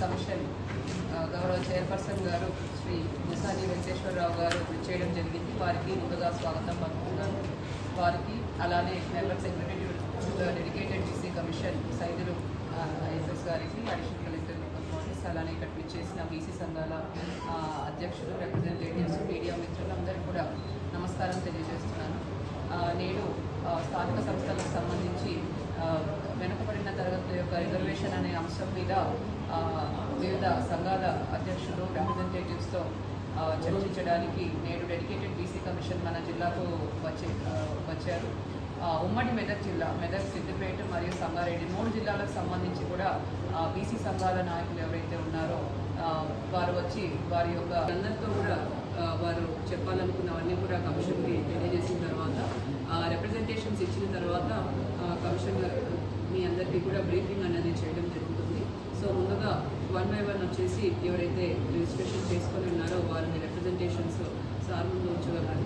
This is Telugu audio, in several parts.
కమిషన్ గౌరవ చైర్పర్సన్ గారు శ్రీ ముసాని వెంకటేశ్వరరావు గారు చేయడం జరిగింది. వారికి ముందుగా స్వాగతం పలుకుతున్నాను. వారికి అలానే member secretary dedicated BC commission Saidulu ISS గారికి అడిషనల్ కలెక్టర్ ఆఫీస్ అలానే ఇక్కడ విచ్చేసిన బీసీ సంఘాల అధ్యక్షులు రిప్రజెంటేటివ్స్ మీడియా మిత్రులందరూ కూడా నమస్కారం తెలియజేస్తున్నాను. నేడు స్థానిక సంస్థలకు సంబంధించి వెనుకబడిన తరగతుల యొక్క రిజర్వేషన్ అనే అంశం మీద వివిధ సంఘాల అధ్యక్షులు రిప్రజెంటేటివ్స్తో చర్చించడానికి నేడు డెడికేటెడ్ బీసీ కమిషన్ మన జిల్లాకు వచ్చే వచ్చారు. ఆ, ఉమ్మడి మెదక్ జిల్లా మెదక్ సిద్దిపేట మరియు సంగారెడ్డి మూడు జిల్లాలకు సంబంధించి కూడా బీసీ సంఘాల నాయకులు ఎవరైతే ఉన్నారో వారు వచ్చి వారి యొక్క అందరితో కూడా వారు చెప్పాలనుకున్నవన్నీ కూడా కమిషన్కి తెలియజేసిన తర్వాత రిప్రజెంటేషన్స్ ఇచ్చిన తర్వాత కమిషన్ మీ అందరికీ కూడా బ్రీఫింగ్ అనేది చేయడం జరుగుతుంది వన్ బై వన్ వచ్చేసి ఎవరైతే రిజిస్ట్రేషన్ చేసుకొని ఉన్నారో వారిని రిప్రజెంటేషన్స్ సార్ ముందు ఉంచగలని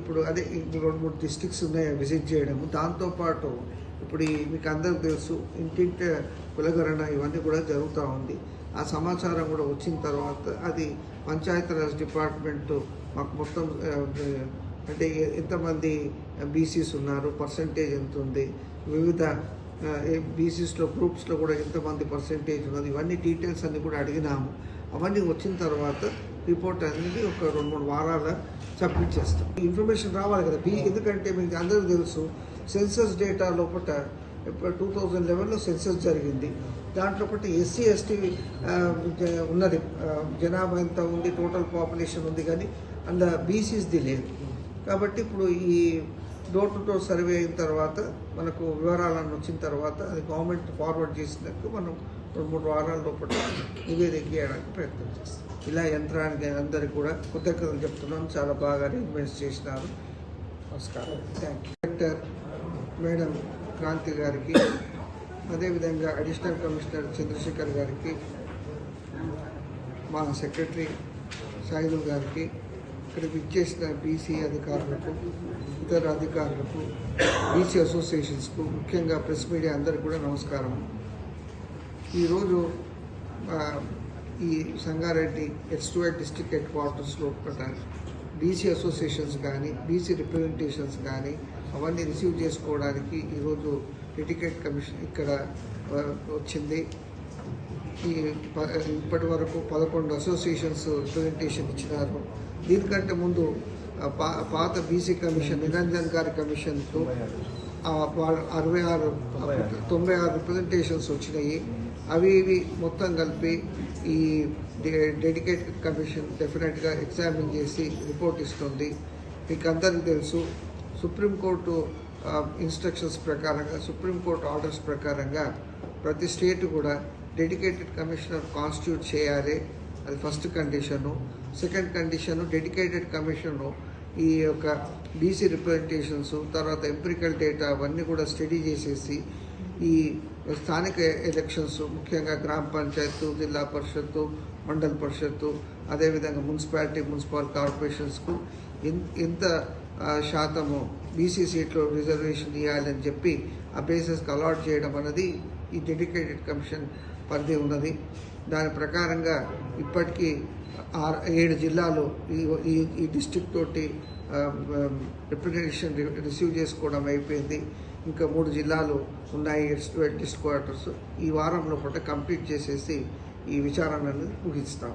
ఇప్పుడు అదే రెండు మూడు డిస్టిక్స్ ఉన్నాయి విజిట్ చేయడము. దాంతోపాటు ఇప్పుడు ఈ మీకు అందరికి తెలుసు ఇంటింటి కులగరణ ఇవన్నీ కూడా జరుగుతూ ఉంది. ఆ సమాచారం కూడా వచ్చిన తర్వాత అది పంచాయతీరాజ్ డిపార్ట్మెంట్ మాకు మొత్తం అంటే ఎంతమంది బీసీస్ ఉన్నారు పర్సంటేజ్ ఎంత ఉంది వివిధ బీసీస్లో గ్రూప్స్లో కూడా ఎంతమంది పర్సంటేజ్ ఉన్నది ఇవన్నీ డీటెయిల్స్ అన్నీ కూడా అడిగినాము. అవన్నీ వచ్చిన తర్వాత రిపోర్ట్ అనేది ఒక రెండు మూడు వారాల సబ్మిట్ చేస్తాం. ఇన్ఫర్మేషన్ రావాలి కదా బీ ఎందుకంటే మీకు అందరికీ తెలుసు సెన్సస్ డేటా లోపల టూ థౌజండ్ లెవెన్లో సెన్సస్ జరిగింది. దాంట్లో ఒకటి ఎస్సీ ఎస్టీ ఉన్నది. జనాభా ఎంత ఉంది టోటల్ పాపులేషన్ ఉంది కానీ అందులో బీసీస్ది లేదు. కాబట్టి ఇప్పుడు ఈ డోర్ టు డోర్ సర్వే అయిన తర్వాత మనకు వివరాలను వచ్చిన తర్వాత అది గవర్నమెంట్ ఫార్వర్డ్ చేసినట్టు మనం రెండు మూడు వారాల లోపల నివేదిక చేయడానికి ప్రయత్నం చేస్తాం. ఇలా యంత్రానికి అందరికీ కూడా కృతజ్ఞతలు చెప్తున్నాం. చాలా బాగా అరేంజ్మెంట్స్ చేసినారు. నమస్కారం. Thank you collector madam Kranthi గారికి అదేవిధంగా అడిషనల్ కమిషనర్ చంద్రశేఖర్ గారికి మా సెక్రటరీ సాయిదుల్ గారికి ఇక్కడ విచ్చేసిన బీసీ అధికారులకు ఇతర అధికారులకు బీసీ అసోసియేషన్స్కు ముఖ్యంగా ప్రెస్ మీడియా అందరికీ కూడా నమస్కారం. ఈరోజు ఈ సంగారెడ్డి ఎక్స్టువైట్ డిస్ట్రిక్ట్ హెడ్ క్వార్టర్స్లో ఒకట బీసీ అసోసియేషన్స్ కానీ బీసీ రిప్రజెంటేషన్స్ కానీ అవన్నీ రిసీవ్ చేసుకోవడానికి ఈరోజు డెడికేట్ కమిషన్ ఇక్కడ వచ్చింది. ఈ ప- ఇప్పటి వరకు పదకొండు అసోసియేషన్స్ రిప్రజెంటేషన్ ఇచ్చినారు. దీనికంటే ముందు పా- పాత బీసీ కమిషన్ నిరంజన్ గారి కమిషన్తో అరవై ఆరు తొంభై ఆరు రిప్రజెంటేషన్స్ వచ్చినాయి. అవి ఇవి మొత్తం కలిపి ఈ డె- డెడికేటెడ్ కమిషన్ డెఫినెట్గా ఎగ్జామిన్ చేసి రిపోర్ట్ ఇస్తుంది. మీకు అందరికీ తెలుసు సుప్రీంకోర్టు ఇన్స్ట్రక్షన్స్ ప్రకారంగా సుప్రీంకోర్టు ఆర్డర్స్ ప్రకారంగా ప్రతి స్టేట్ కూడా డెడికేటెడ్ కమిషనర్ కాన్స్టిట్యూట్ చేయాలి. అది first condition second condition dedicated commission ఈ యొక్క బీసీ రిప్రజెంటేషన్స్ తర్వాత ఎంపిరికల్ డేటా అవన్నీ కూడా స్టడీ చేసేసి ఈ స్థానిక ఎలక్షన్స్ ముఖ్యంగా గ్రామ పంచాయత్ జిల్లా పరిషత్తు మండల పరిషత్తు అదేవిధంగా మున్సిపాలిటీ మున్సిపల్ కార్పొరేషన్స్కు ఎంత శాతము బీసీ సీట్లో రిజర్వేషన్ ఇవ్వాలని చెప్పి ఆ బేసెస్కి అలాట్ చేయడం అనేది ఈ డెడికేటెడ్ కమిషన్ పరిధి ఉన్నది. దాని ప్రకారంగా ఇప్పటికీ ఆరు ఏడు జిల్లాలు ఈ ఈ ఈ డిస్టిక్ తోటి రిప్రజెంటేషన్ రిసీవ్ చేసుకోవడం అయిపోయింది. ఇంకా మూడు జిల్లాలు ఉన్నాయి డిస్ట్రిక్ట్ క్వార్టర్స్ ఈ వారంలో పూట కంప్లీట్ చేసేసి ఈ విచారణను ముగిస్తాం.